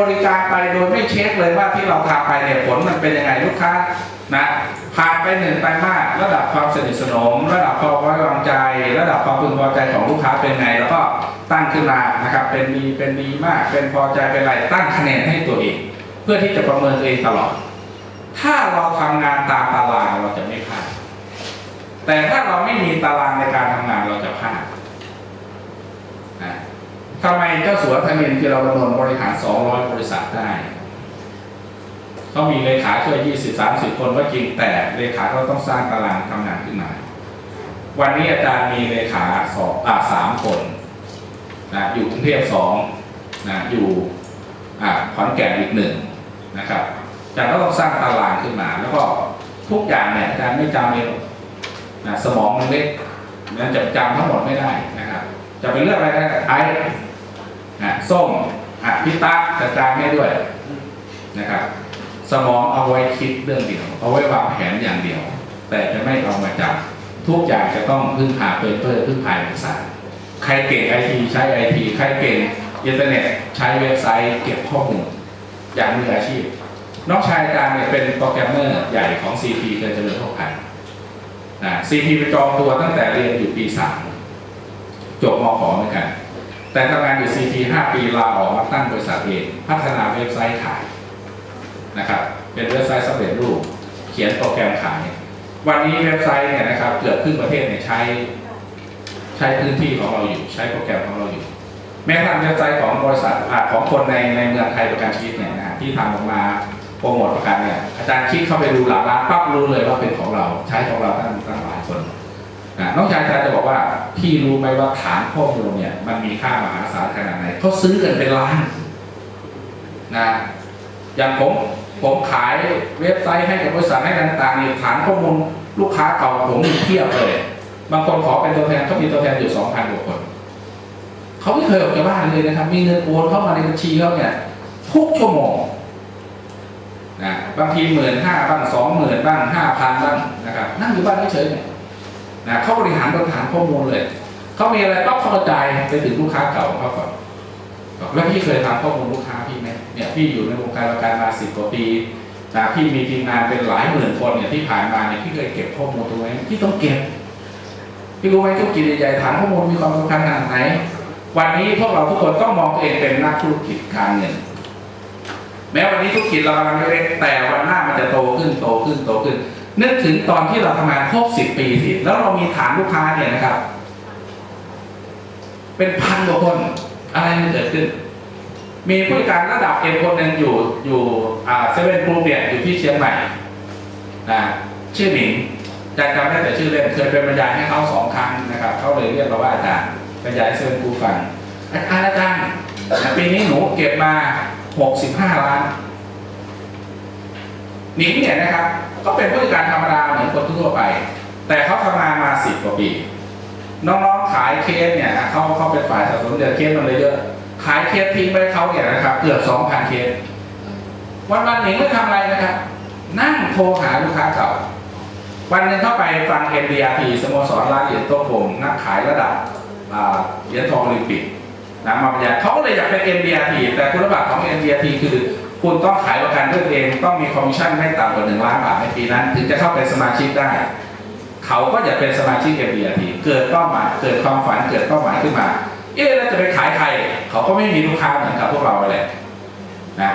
บริการไปโดยไม่เช็คเลยว่าที่เราทำไปเนี่ยผลมันเป็นยังไงลูกค้านะผ่านไปหนึ่งไตรมาสระดับความสนิทสนม ระดับความไว้วางใจ ระดับความพึงพอใจของลูกค้าเป็นไง แล้วก็ตั้งขึ้นมานะครับเป็นดีเป็นดีมาก เป็นพอใจเป็นไรตั้งคะแนนให้ตัวเอง เพื่อที่จะประเมินตัวเองตลอด ถ้าเราทำงานตามตารางเราจะไม่พลาดแต่ถ้าเราไม่มีตารางในการทำงานเราจะพลาดน ทำไมเจ้าสัวธนินที่เราดำเนินบริหาร 200 บริษัทได้เขามีเลขาช่วย 20 30 คนก็จริงแต่เลขาก็ต้องสร้างตารางทำงานขึ้นมา วันนี้อาจารย์มีเลขาสองอ่าสามคนนะอยู่กรุงเทพสองนะอยู่อ่าขอนแก่นอีกหนึ่งนะครับอาจารย์ก็ต้องสร้างตารางขึ้นมา แล้วก็ทุกอย่างเนี่ยอาจารย์ไม่จำเองนะสมองมันเล็กมันจะจำทั้งหมดไม่ได้นะครับ จะไปเลือกอะไรได้ไอ้ นะส้มอพิตักอาจายให้ด้วยนะครับ สมองเอาไว้คิดเรื่องเดียว เอาไว้วางแผนอย่างเดียว แต่จะไม่เอามาจับทุกอย่างจะต้องพึ่งพาเปเปอร์พึ่งพาเอกสารใครเก่งไอทีใช้ไอทีใครเก่งอินเทอร์เน็ตใช้เว็บไซต์เก็บข้อมูลอย่างมืออาชีพ น้องชายอารเนี่ยเป็นโปรแกรมเมอร์ใหญ่ของ CP เคยเจริญโภคภัณฑ์นะ CP ไปจองตัวตั้งแต่เรียนอยู่ปีสามจบมขเหมือนกัน แต่ทำงานอยู่ CP 5ปีลาออกมาตั้งบริษัทเองพัฒนาเว็บไซต์ขายนะครับเป็นเว็บไซต์สำเร็จรูป เขียนโปรแกรมขาย วันนี้เว็บไซต์เนี่ยนะครับเกือบครึ่งประเทศเนี่ยใช้ใช้พื้นที่ของเราอยู่ ใช้โปรแกรมของเราอยู่ แม้กระทั่งเว็บไซต์ของบริษัทอาของคนในในเมืองไทยประกันชีวิตเนี่ยนะฮะที่ทำออกมาโปรโมทประกันเนี่ยอาจารย์คลิกเข้าไปดูหลักร้านปั๊บรู้เลยว่าเป็นของเราใช้ของเราตั้งตั้งหลายคน นะน้องชายอาจารย์จะบอกว่าพี่รู้ไหมว่าฐานข้อมูลเนี่ย มันมีค่ามหาศาลขนาดไหนเขาซื้อกันเป็นล้านนะอย่างผมผมขายเว็บไซต์ให้กับบริษัทให้ต่างๆนี่ฐานข้อมูลลูกค้าเก่าผมมีเทียบเลย บางคนขอเป็นตัวแทนเขามีตัวแทนอยู่สองพันกว่าคนเขาไม่เคยออกจากบ้านเลยนะครับ มีเงินโอนเข้ามาในบัญชีเขาเนี่ยทุกชั่วโมงนะบางทีหมื่นห้าบ้างสองหมื่นบ้างห้าพันบ้างนะครับ นั่งอยู่บ้านเฉยเนี่ย นะเขาบริหารบริหารข้อมูลเลยเขามีอะไรปั๊บเขากระจายไปถึงลูกค้าเก่าของเขาก่อนบอกแล้วพี่เคยทำข้อมูลลูกค้าพี่ไหมเนี่ยพี่อยู่ในวงการประกันมาสิบกว่าปีนะพี่มีทีมงานเป็นหลายหมื่นคนเนี่ยที่ผ่านมาเนี่ยพี่เคยเก็บข้อมูลตรงนี้พี่ต้องเก็บพี่รู้ไหมธุรกิจใหญ่ๆฐานข้อมูลมีความสำคัญขนาดไหน วันนี้พวกเราทุกคนต้องมองตัวเองเป็นนักธุรกิจการเงิน แม้วันนี้ธุรกิจเรากำลังเล็กๆแต่วันหน้ามันจะโตขึ้นโตขึ้นโตขึ้น นึกถึงตอนที่เราทำงานครบสิบปีสิแล้วเรามีฐานลูกค้าเนี่ยนะครับ เป็นพันกว่าคนอะไรมันเกิดขึ้น มีผู้การระดับเอ็มคนหนึ่งอยู่อยู่เซเว่นกรุ๊ปเนี่ยอยู่ที่เชียงใหม่นะชื่อหนิงจำจำได้แต่ชื่อเล่นเคยเป็นบรรยายให้เขาสองครั้งนะครับเขาเลยเรียกเราว่าอาจารย์บรรยายเซเว่นกรุ๊ปฟังอาจารย์อาจารย์ปีนี้หนูเก็บมาหกสิบห้าล้านหนิงเนี่ยนะครับ ก็เป็นผู้จัดการธรรมดาเหมือนคนทั่วไป แต่เขาทำงานมาสิบกว่าปี น้องๆขายเคสเนี่ยเขาเขาเป็นฝ่ายสะสมเดือนเคสมันเลยเยอะ ขายเคสทิ้งไปเขาเนี่ยนะครับเกือบสองพันเคส วันวันหนึ่งไม่ทำอะไรนะครับ นั่งโทรหาลูกค้าเก่า วันหนึ่งเข้าไปฟัง MDRT สโมสรร้านเหรียญโต๊ะผมนักขายระดับเหรียญทองโอลิมปิกนะมาบรรยายเขาก็เลยอยากเป็น MDRT แต่คุณสมบัติของ MDRT คือ คุณต้องขายประกันด้วยตัวเองต้องมีคอมมิชชั่นไม่ต่ำกว่าหนึ่งล้านบาทในปีนั้น ถึงจะเข้าเป็นสมาชิกได้ เขาก็อยากเป็นสมาชิก MDRT เกิดเป้าหมายเกิดความฝันเกิดเป้าหมายขึ้นมา เอ๊ะแล้วจะไปขายใคร เขาก็ไม่มีลูกค้าเหมือนกับพวกเราเลยนะ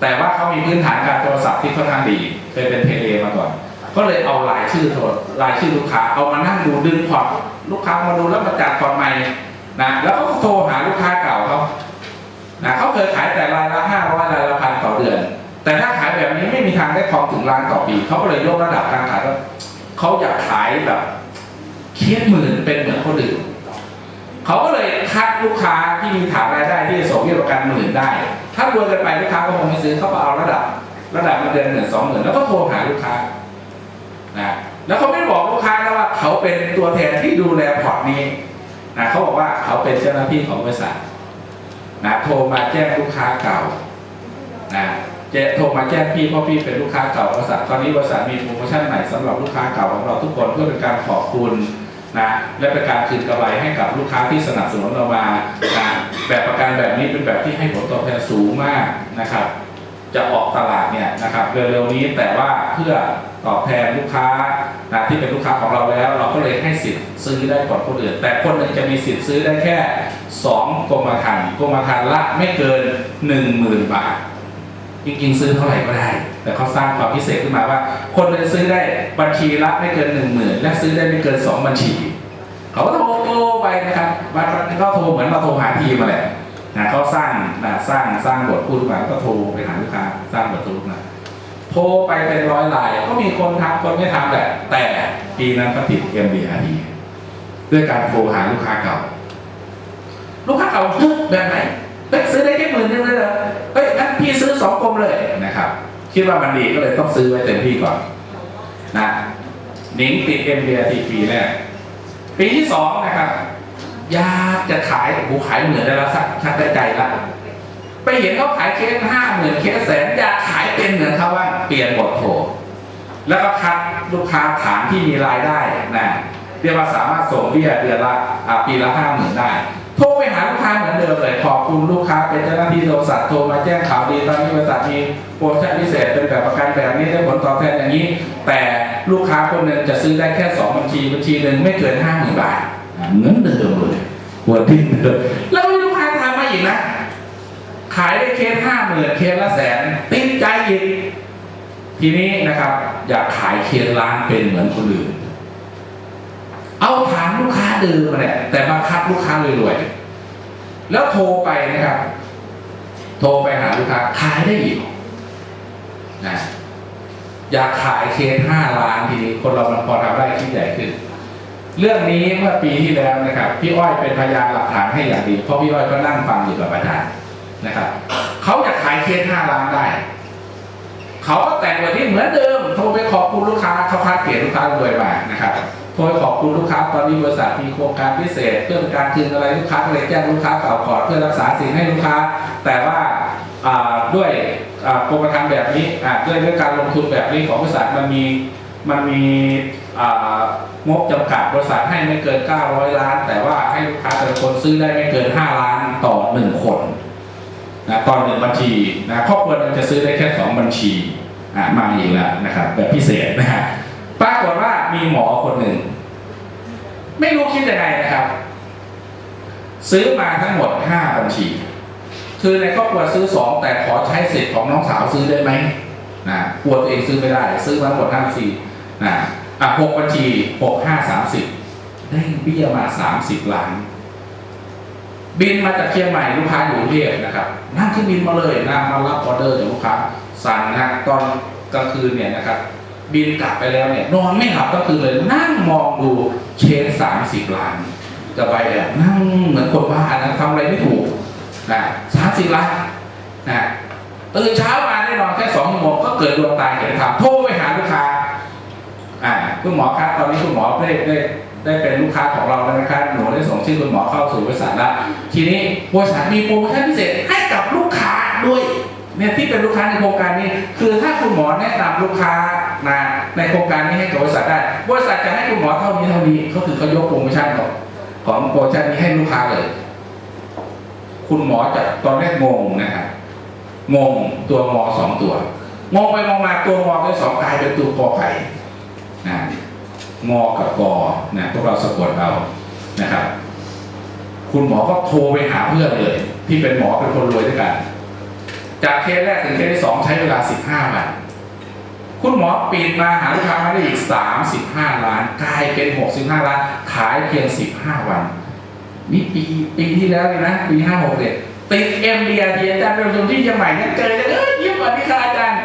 แต่ว่าเขามีพื้นฐานการโทรศัพท์ที่ค่อนข้างดีเคยเป็นเทเลมาก่อน ก็เลยเอารายชื่อโทรรายชื่อลูกค้าเอามานั่งดูดึงพอร์ตลูกค้ามาดูแล้วมาจัดพอร์ตใหม่นะแล้วก็โทรหาลูกค้าเก่าเขา นะเขาเคยขายแต่รายละห้าร้อยรายละพันต่อเดือน แต่ถ้าขายแบบนี้ไม่มีทางได้ทองถึงล้านต่อปีเขาก็เลยยกระดับการขายว่าเขาอยากขายแบบเคสหมื่นเป็นเหมือนคนอื่นเขาก็เลยคัดลูกค้าที่มีฐานรายได้ที่จะส่งเบี้ยประกันหมื่นได้ ถ้ารวยกันไปลูกค้าก็คงไม่ซื้อเขาก็เอาระดับ ระดับเงินเดือนหมื่นสองหมื่นแล้วก็โทรหาลูกค้านะแล้วเขาไม่บอกลูกค้านะว่าเขาเป็นตัวแทนที่ดูแลพอร์ตนี้นะเขาบอกว่าเขาเป็นเจ้าหน้าที่ของบริษัท นะโทรมาแจ้งลูกค้าเก่านะเจโทรมาแจ้งพี่เพราะพี่เป็นลูกค้าเก่าบริษัทตอนนี้บริษัทมีโปรโมชั่นใหม่สำหรับลูกค้าเก่าของเราทุกคนเพื่อเป็นการขอบคุณนะและเป็นการคืนกำไรให้กับลูกค้าที่สนับสนุนเรามานะแบบประกันแบบนี้เป็นแบบที่ให้ผลตอบแทนสูงมากนะครับ จะออกตลาดเนี่ยนะครับเร็วๆนี้แต่ว่าเพื่อ ตอบแทนลูกค้านะที่เป็นลูกค้าของเราแล้ว เราก็เลยให้สิทธิ์ซื้อได้ก่อนคนอื่น แต่คนหนึ่งจะมีสิทธิ์ซื้อได้แค่ 2กรมธรรม์กรมธรรม์ละไม่เกิน 10,000 บาท จริงๆ ซื้อเท่าไหร่ก็ได้ แต่เขาสร้างความพิเศษขึ้นมาว่า คนหนึงซื้อได้บัญชีละไม่เกิน 10,000 และซื้อได้ไม่เกิน 2 บัญชี เขาก็โทรไปนะครับวันวันหนึงก็โทรเหมือนเราโทรหาทีมมาแหละนะเขาสร้างนะสร้างสร้างบทพูดมาก็โทรไปหาลูกค้าสร้างบทพูดมา โทรไปเป็นร้อยลาย ก็มีคนทำคนไม่ทำแหละแต่ปีนั้นก็ติด MDRD ด้วยการโทรหาลูกค้าเก่า ลูกค้าเก่าเฮ้ยแบบไหนเฮ้ยซื้อได้แค่หมื่นนึงเลยเหรอเฮ้ยงั้นพี่ซื้อสองกลมเลยนะครับ คิดว่ามันดีก็เลยต้องซื้อไว้เต็มที่ก่อนนะหนิงติด MDRD ปีแรกปีที่สองนะครับอยากจะขายโอ้ขายเหมือนได้แล้วสักชักได้ใจละไปเห็นเขาขายเคสห้าหมื่นเคสแสนอยากขาย เป็นเหมือนเขาว่าเปลี่ยนบทโทรแล้วก็คัดลูกค้าฐานที่มีรายได้นะเรียกว่าสามารถส่งเบี้ยเดือนละปีละห้าหมื่นได้โทรไปหาลูกค้าเหมือนเดิมเลยขอบคุณลูกค้าเป็นเจ้าหน้าที่บริษัทโทรมาแจ้งข่าวดีตอนนี้บริษัทมีโปรโมชั่นพิเศษเป็นแบบประกันแบบนี้ได้ผลตอบแทนอย่างนี้ แต่ลูกค้าคนหนึ่งจะซื้อได้แค่สองบัญชีบัญชีหนึ่งไม่เกินห้าหมื่นบาทเหมือนเดิมเลยหัวทิ้งเดิมแล้วมีลูกค้าทำมาอีกนะขายได้เคสห้าหมื่นเคสละแสนติ ใจอีกทีนี้นะครับ อยากขายเคสล้านเป็นเหมือนคนอื่น เอาฐานลูกค้าเดิมมาเนี่ยแต่มาคัดลูกค้ารวยๆแล้วโทรไปนะครับ โทรไปหาลูกค้าขายได้อีกนะอยากขายเคสห้าล้านทีนี้คนเรามันพอทำได้คิดใหญ่ขึ้น เรื่องนี้เมื่อปีที่แล้วนะครับ พี่อ้อยเป็นพยานหลักฐานให้อย่างดีเพราะพี่อ้อยก็นั่งฟังอยู่กับอาจารย์นะครับเขาจะขายเคสห้าล้านได้ เขาก็แต่งแบบนี้เหมือนเดิมโทรไปขอบคุณลูกค้าเขาคาดเกลียดลูกค้ารวยมานะครับโทรไปขอบคุณลูกค้าตอนนี้บริษัทมีโครงการพิเศษ เพื่อเป็นการคืนอะไรลูกค้าก็เลยแจ้งลูกค้าเก่าก่อนเพื่อรักษาสินให้ลูกค้า แต่ว่าด้วยอ่ากรมธรรแบบนี้ด้วยด้วยการลงทุนแบบนี้ของบริษัทมันมีมันมีงบจำกัดบริษัทให้ไม่เกิน 900 ล้าน แต่ว่าให้ลูกค้าแต่ละคนซื้อได้ไม่เกิน 5 ล้านต่อหนึ่งคน นะตอนหนึ่งบัญชีนะครอบครัวหนึงจะซื้อได้แค่สองบัญชีอ่ามาอีกแล้วนะครับแบบพิเศษนะฮะปรากฏว่ามีหมอคนหนึ่ง ไม่รู้คิดยังไงนะครับ ซื้อมาทั้งหมด5บัญชี คือในครอบครัวซื้อ2แต่ขอใช้สิทธิ์ของน้องสาวซื้อได้ไหมนะกลัวตัวเองซื้อไม่ได้ ซื้อมาทั้งหมด5บัญชีนะอะหกบัญชีหกห้าสามสิบได้เบี้ยมา30ล้าน บินมาจากเชียงใหม่ลูกค้าอยู่กรุงเทพนะครับนั่งเครื่บินมาเลยนะมารับออเดอร์จากลูกค้าสั่งนะตอนกลางคืนเนี่ยนะครับ บินกลับไปแล้วเนี่ยนอนไม่หลับก็คือเลยนั่งมองดูเช็คสามสิบล้านจะไปแบบนั่งเหมือนคนบ้านะทำอะไรไม่ถูกนะสามสิบล้านนะตื่นเช้ามาได้นอนแค่สองชั่วโมงก็เกิดดวงตาเห็นธรรมโทรไปหาลูกค้าอ่าคุณหมอครับตอนนี้คุณหมอได้ได้ ได้เป็นลูกค้าของเราแล้วนะครับหนูได้ส่งชื่อคุณหมอเข้าสู่บริษัทแล้วทีนี้บริษัทมีโปรโมชั่นพิเศษให้กับลูกค้าด้วยเนี่ยที่เป็นลูกค้าในโครงการนี้ คือถ้าคุณหมอแนะนำลูกค้านะในโครงการนี้ให้กับบริษัทได้ บริษัทจะให้คุณหมอเท่านี้เท่านี้ก็คือเขายกโปรโมชั่นของของโปรโมชั่นนี้ให้ลูกค้าเลย คุณหมอจะตอนแรกงงนะครับงงตัวงอสองตัว งงไปมองมาตัวงอด้วยสองกลายเป็นตัวกอไก่นะ งอกับกอนะพวกเราสะกดเอานะครับ คุณหมอก็โทรไปหาเพื่อนเลย ที่เป็นหมอเป็นคนรวยด้วยกัน จากเคสแรกถึงเคสที่สองใช้เวลา15วันคุณหมอปีนมาหาลูกค้ามาได้อีก 35 ล้านกลายเป็น 65 ล้าน ขายเพียง 15 วัน นี่ปีปีที่แล้วเลยนะ ปี56เนี่ยติดเอ็มเดียทีอาจารย์เป็นคนที่เชียงใหม่เนี่ยเจอเลยเอ้ยยิ้มก่อนที่ค่ะอาจารย์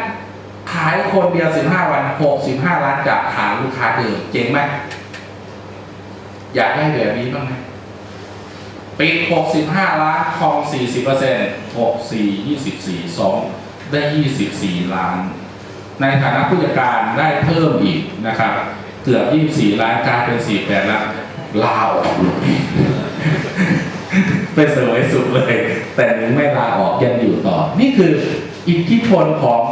ายคนเดียว15วัน65ล้านจากฐานลูกค้าเดิมเจ๋งไหมอยากได้แบบนี้บ้างไหมปิด65ล้านทอง40เปอร์เซ็นต์64 24 2ได้24ล้าน ในฐานะผู้จัดการได้เพิ่มอีกนะครับ เกือบ24ล้านกลายเป็น48ล้านลาออกเลยไปเสวยสุขเลย แต่ยังไม่ลาออกยังอยู่ต่อ นี่คืออิทธิพลของ